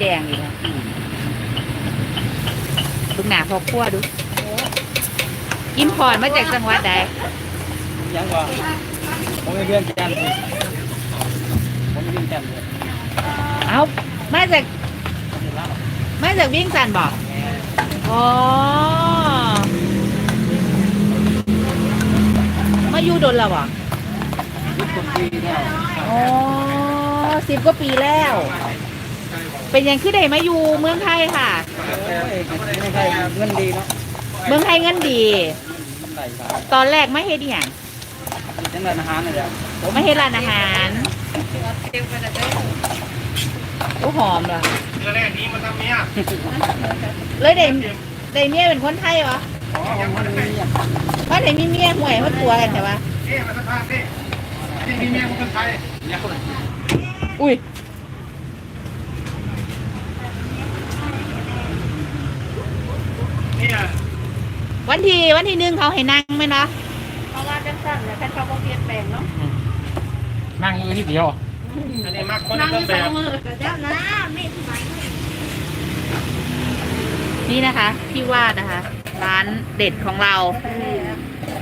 เนื้อสีแดงอีกนะลูกหนาพอคั่วดู อินพอร์ตมาจากจังหวัดใดยังว่าผมไม่เรื่องจันทร์ผมไม่เรื่องจันทร์เลยเอามาจากผมจะเล่ามาจากวิ่งสันบอกอ๋อมาอยู่โดนแล้วบอกยุคกปีแล้วอ๋อสิบกว่าปีแล้ว เป็นยังคือได้มาอยู่เมืองไทยค่ะโอ้ยไม่ใช่เงินดีเนาะเมืองไทยเงินดี มันไหลสายตอนแรกไม่เฮ็ดอหย่างจังหวัดอาหารนี่แหละไม่เฮ็ดร้านอาหารโอ้หอมเหรอแรกนี้มันทำเนี้ยเลยได้ได้เมียเป็นคนไทยเหรออ๋อมันมีอะว่าไหนมีเมียห่วยมันตัวกันแต่ว่าเอ๊ะมาสักพักสิที่มีเมียคนไทยเนี่ยคนอุ้ยเนี่ย วันที่วันที่หนึ่งเขาให้นั่งไหมเนาะเพราะว่าจังสั่นแหละแค่เขาก็เปลี่ยนแปลงเนาะนั่งอยู่ที่เดียวอันนี้มากคนนั่งต้นสแบอบงมือก็เจ้านะไม่สบายนี่นะคะพี่วาดนะคะ ร้านเด็ดของเรา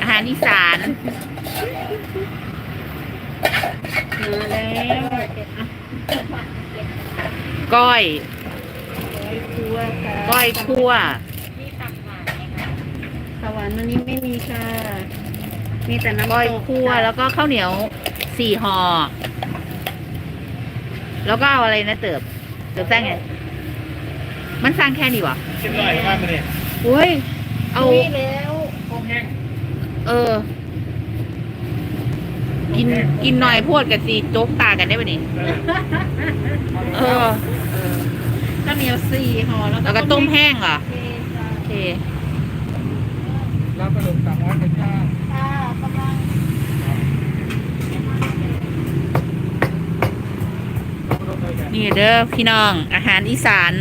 อาหารอีสานมาแล้วก้อยครัวค่ะก้อยคั่ว สวรรค์วันนี้ไม่มีค่ะ มีแต่น้ำก้อยตกคั่วแล้วก็ข้าวเหนียวสี่ห่อแล้วก็เอาอะไรนะเติบ เติบสร้างไงมันสร้างแค่นี้วะกินหน่อยมากเลยเฮ้ยเอาคุยแล้วโค้งแห้งเออ กินกินหน่อยพวดกันสิโจ๊กตากันได้ปะนี่เออ ข้าวเหนียวสี่ห่อแล้วแล้วก็ต้มแห้งเหรอ โอเคค่ะโอเค รับกระดูกสามร้อยเป็นจ้าค่ะกำลังนี่เด้อพี่น้อง อาหารอีสาน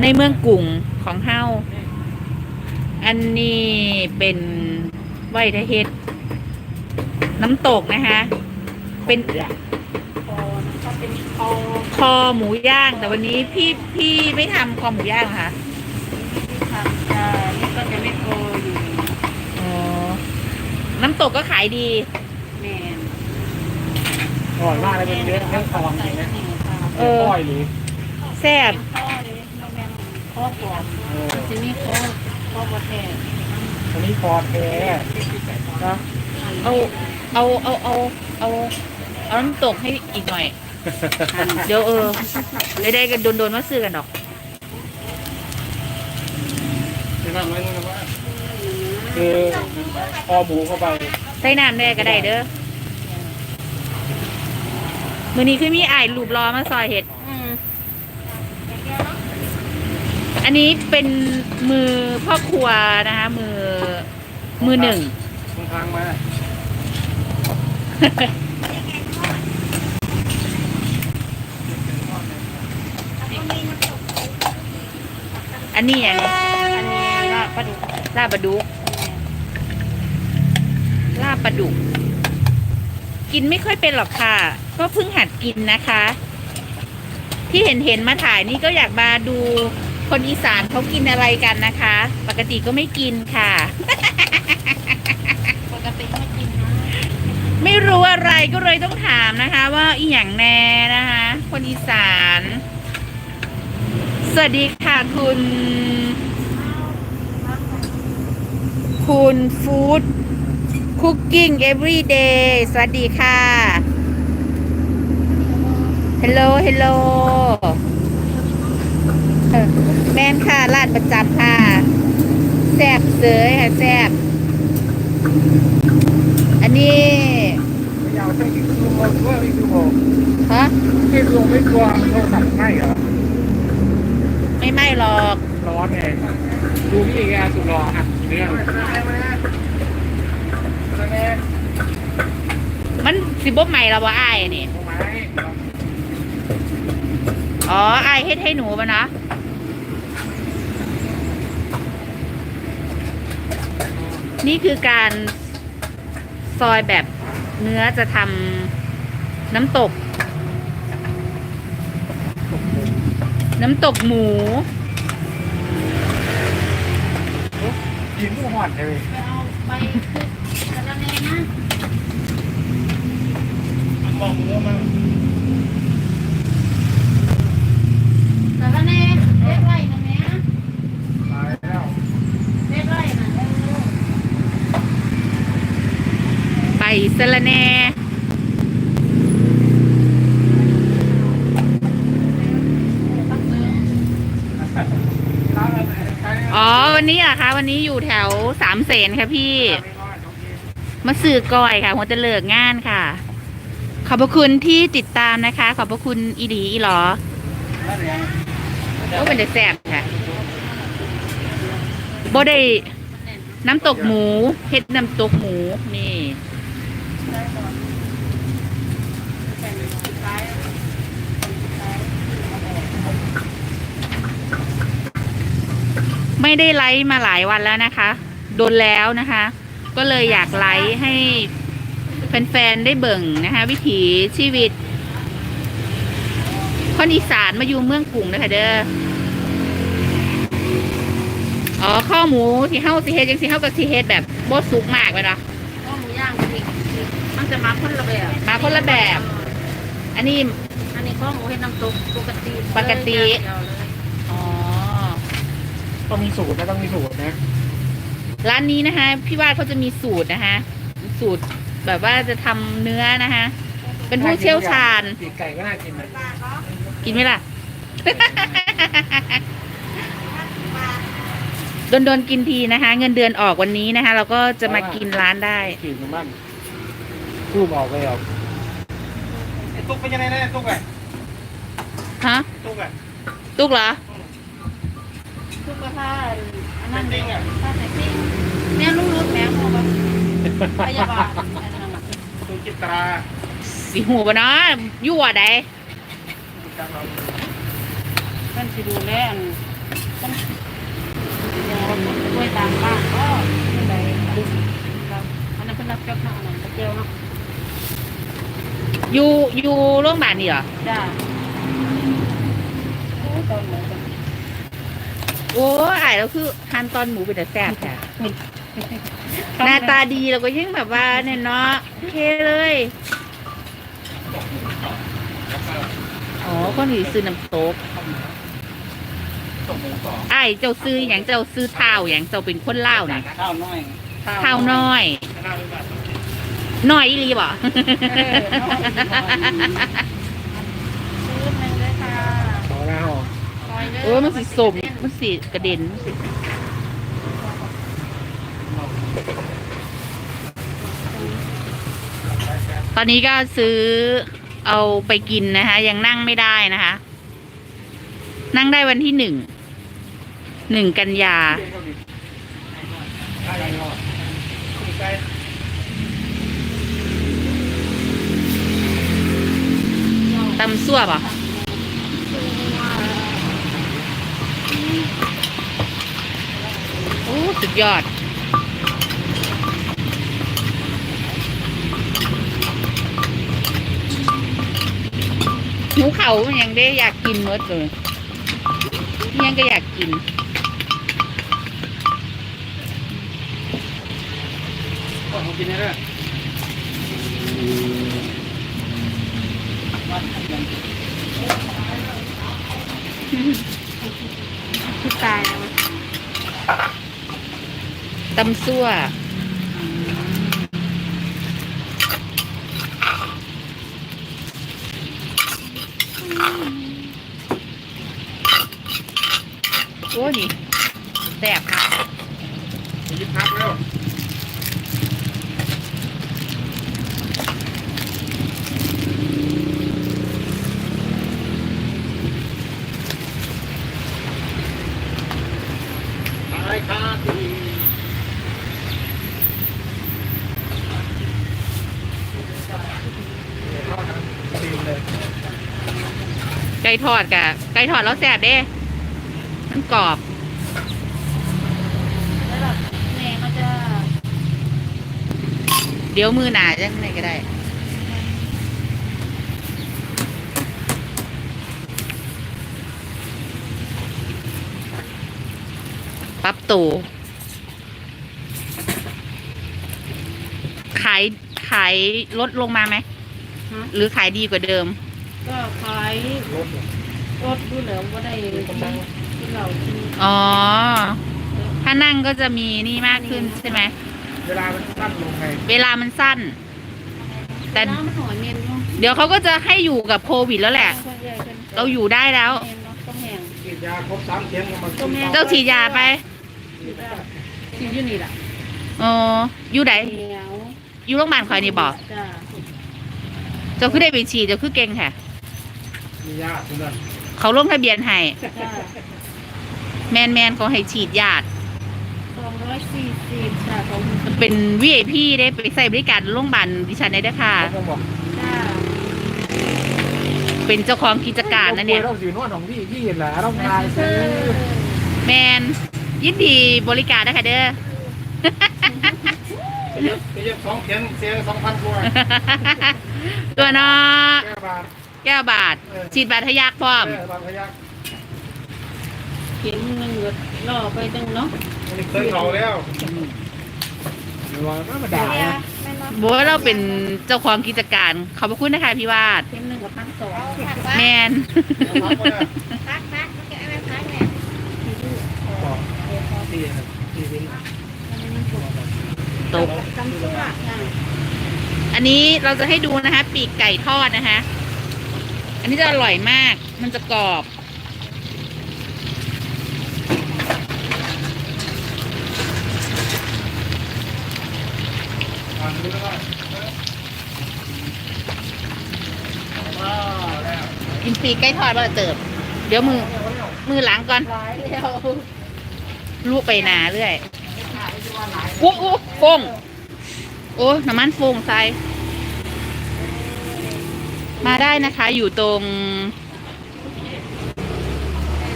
ในเมืองกรุงของเฮาอันนี้เป็นไหวทะเฮ็ด น้ำตกนะคะ เป็นคอนะคะเป็นคอคอหมูย่างแต่วันนี้พี่พี่ไม่ทำคอหมูย่างเหรอค่ะที่ทำ จ้านี่ก็จะไม่โคอยู่อ๋อน้ำตกก็ขายดี แม่นอร่อยมากเลยเป็นเนื้อเนื้อทองใส่เห็นไหมนี่ค่ะเออก้อยหรือแซ่บข้อเลยโนแมนข้อปวดเออจะมีข้อข้อประเทศอันนี้คอแท้เนาะเอาเอาเอาเอาเอาเอาน้ำตกให้อีกหน่อย เดี๋ยวเออได้ได้กันโดนโดนๆมาซื้อกันดอก ที่นั่นไม่รู้นะว่าคือคอหมูเข้าไปใส่น้ำได้ก็ได้เด้อมือนี้คือมีไอ้ายรูปรอมาซอยเห็ดอืมอันนี้เป็นมือพ่อครัวนะคะ มือมือหนึ่งตรงทางมาอันนี้อย่างอันนี้ละ ปลาดุกลาบปลาดุกลาบปลาดุก กินไม่ค่อยเป็นหรอกค่ะ ก็เพิ่งหัดกินนะคะ ที่เห็นเห็นมาถ่ายนี่ก็อยากมาดูคนอีสานเขากินอะไรกันนะคะ ปกติก็ไม่กินค่ะ ปกติไม่กินนะไม่รู้อะไรก็เลยต้องถามนะคะ ว่าอีหยังแน่นะคะ คนอีสาน สวัสดีค่ะคุณ คุณฟู้ดคุกกิ้ง every day สวัสดีค่ะ hello hello เออแม่นค่ะร้านประจำค่ะ แซบเสยค่ะแซบอันนี้ไม่ยาวแค่อีกชั่วโมงด้วยอีกชั่วโมงฮะที่ลงไม่กลัวโทรศัพท์ไหม้เหรอ ไม่ไหม่หรอก ร้อนไงดูพี่แกสุดรออะเรื่อง มันสิบบใหม่แล้ววะอ้ายนี่ตรงไหมอ๋ออ้ายเฮ็ดให้หนูปะนะนี่คือการซอยแบบเนื้อจะทำน้ำตก น้ำตกหมู กินหมูหอนเลยเอาใบกระเนนะมองหัวมากระเนเล็กไรนะแม่ตายแล้วเล็กไรนะเออไปสะละแหน่ตั้งเติม อ๋อ วันนี้อะคะ วันนี้อยู่แถวสามเสนค่ะพี่ มาสื่อก่อยค่ะหัวจะเลิกงานค่ะ ขอบพระคุณที่ติดตามนะคะ ขอบพระคุณอีดีอีหลอโอ้เป็นเดแซ่บค่ะโบได้น้ำตกหมูเฮ็ดน้ำตกหมูนี่ ไม่ได้ไลฟ์มาหลายวันแล้วนะคะ โดนแล้วนะคะ ก็เลยอยากไลฟ์ให้แฟนๆได้เบิ่งนะคะ วิถีชีวิตคนอีสานมาอยู่เมืองกรุงนะคะเด้ออ๋อข้อหมูที่เฮาสิเฮ็ดจังสิเฮากับสิเฮ็ดแบบบ่สุกมากไปเนาะข้าวหมูย่างอีกมันจะมาคนละแบบ มาคนละแบบ อันนี้ อันนี้ข้าวหมูเห็ดน้ำตกปกติปกติ เดียวเลย อ๋อ ต้องมีสูตรนะต้องมีสูตรนะร้านนี้นะคะ พี่วาดเขาจะมีสูตรนะคะ สูตรแบบว่าจะทำเนื้อนะคะ เป็นผู้เชี่ยวชาญ ปีกไก่ก็น่ากินนะกินไหมล่ะ โดนโดนๆกินทีนะคะ เงินเดือนออกวันนี้นะคะ เราก็จะมากินร้านได้ ปีกมันบ้านคู่ออกไปออกไอ้ตุ๊กเป็นยังไงนะตุ๊กไงฮะตุ๊กไง ตุกเหรอทุ กกระทะอันนั้นจริงอะถ้าแต่ติ้งแม่ลูกๆแม่พอแบบพยาบาลอันนั้นน่ะตุ๊กจิตราสีหูปะเนาะยั่วใดเพิ่นสิดูแลอันเพิ่นเดี๋ยวยตามบ้านก็ที่ไหนครับอันนั้นเพิ่นรับจอบเนาะอันนั้นตะเกียวเนาะอยู่อยู่โรงพยาบาลนี่เหรอจ้าตอนหน โอ้อายแล้วคือทานตอนหมูเป็นแต่แซ่บค่ะหน้าตาดีเราก็ยิ่งแบบว่าเนี่ยเนาะโอเคเลยอ๋อคนอื่นซื้อน้ำตกไอ้ายเจ้าซื้ออย่างเจ้าซื้อเท้าอย่างเจ้าเป็นคนเล่าวนะข้าวน้อยเท้าน้อยข้าวหรือเปล่าน้อยอีหลีบ่ ซื้อหนึ่งเลยค่ะ ขอแล้ว ซอย เออมันสีสมมันสีกระเด็นตอนนี้ก็ซื้อเอาไปกินนะคะ ยังนั่งไม่ได้นะคะ นั่งได้วันที่หนึ่งหนึ่งกันยาอะไรเนาะตุ๊กไก่ตำซั่วป่ะ สุดยอด หนูเขามันยังได้อยากกินเมดเลยยังก็อยากกินผมกินได้ด้วยคือตายแล้ว ตำซั่วโอ้นี่แสบค่ะ ยิบพับแล้ว ไก่ทอดกัไก่ทอดแล้วแสบเด้ มันกรอบเดี๋ยวมือหนาจังไหนก็ได้ปั๊บตูขายขายลดลงมาไหม หรือขายดีกว่าเดิม ก็ขายรถดูแล้วว่าได้ที่เรากินอ๋อ ถ้านั่งก็จะมีนี่มากขึ้นใช่ไหม เวลามันสั้นลงไงเวลามันสั้น แต่น้ำมันหอยเมนเนาะเดี๋ยวเขาก็จะให้อยู่กับโควิดแล้วแหละก็ใหญ่ขึ้นเราอยู่ได้แล้ว เมนเนาะต้องแห้ง ฉีดยาครบสามเข็มมันก็แม่เจ้าฉีดยาไปกินอยู่นี่แหละอ๋อ อยู่ไหน เหนียวอยู่โรงพยาบาลคอยนี่บอก จ้าเจ้าคือได้ไปฉีดเจ้าคือเก่งแค่ มียาทุกนั้นเขาลงทะเบียนให้จ้าแมนแมนเขาให้ฉีดยาดสองร้อยสี่สิบจ้าของเป็น VIP ได้ไปใส่บริการโรงพยาบาลดิฉันได้ด้วยค่ะ เขาบอกจ้าเป็นเจ้าของกิจการนะเนี่ย เราอยู่นวดของพี่พี่เห็นแหละเราทายซื้อแมนยินดีบริการนะคะเด้อไปเย็บไปเย็บสองเข็มเสียสองพันกว่าตัวเนาะ แก้บาท แก้วบาทฉีดบาททะยักพร้อมแก้บาทพยักเข็มหนึ่งก็ล่อไปตั้งเนาะอันนี้เคยเขาแล้วว่าไม่ด่านะบอกว่าเราเป็นเจ้าของกิจการ ขอบพระคุณนะคะพี่วาดเข็มหนึ่งกับพันสองแมนพักมาตีตีวินตกจำตัวจ้าอันนี้เราจะให้ดูนะคะ ปีกไก่ทอดนะคะ อันนี้จะอร่อยมาก มันจะกรอบอ่านดูแล้วก็ว้าวแล้วกินปีกไก่ทอดมาเติบ เดี๋ยวมือ มือหลังก่อนลูกไปนาเรื่อยอู้อู้ฟงโอ้น้ำมันฟงใส่ มาได้นะคะอยู่ตรง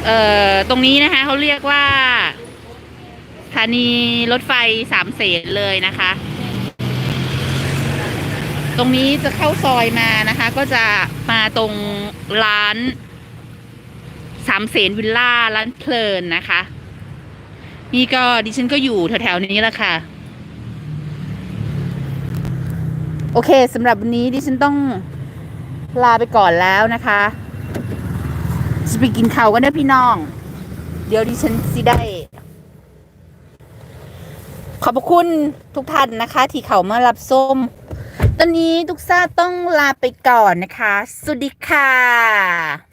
เอ่อตรงนี้นะคะเขาเรียกว่าสถานีรถไฟสามเสนเลยนะคะ ตรงนี้จะเข้าซอยมานะคะ ก็จะมาตรงร้านสามเสนวิลล่าร้านเพลินนะคะ นี่ก็ดิฉันก็อยู่แถวๆนี้แหละค่ะโอเคสำหรับวันนี้ดิฉันต้อง ลาไปก่อนแล้วนะคะ จะไปกินข้าวกันนะพี่น้อง เดี๋ยวดิฉันสิได้ ขอบคุณทุกท่านนะคะ ที่เขามารับส้ม ตอนนี้ทุกซ่าต้องลาไปก่อนนะคะ สวัสดีค่ะ